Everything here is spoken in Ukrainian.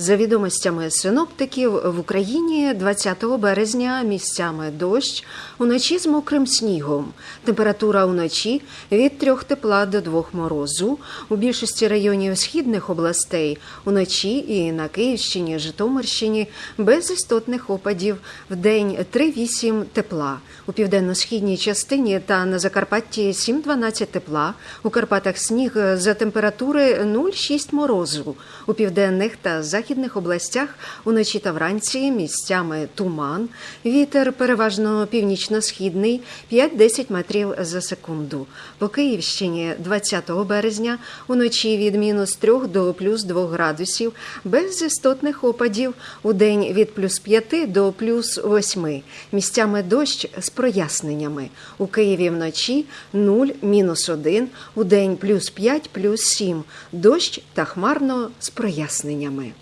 За відомостями синоптиків, в Україні 20 березня місцями дощ, уночі з мокрим снігом. Температура уночі від 3 тепла до 2 морозу. У більшості районів східних областей уночі і на Київщині, Житомирщині без істотних опадів. В день 3-8 тепла. У південно-східній частині та на Закарпатті 7-12 тепла. У Карпатах сніг за температури 0,6 морозу. У південних та західних областях уночі та вранці місцями туман. Вітер переважно північно-східний 5-10 метрів за секунду. По Київщині 20 березня уночі від мінус 3 до плюс 2 градусів, без істотних опадів. У день від плюс 5 до плюс 8. Місцями дощ з проясненнями. У Києві вночі 0, мінус 1, у день плюс 5, плюс 7. Дощ та хмарно з проясненнями.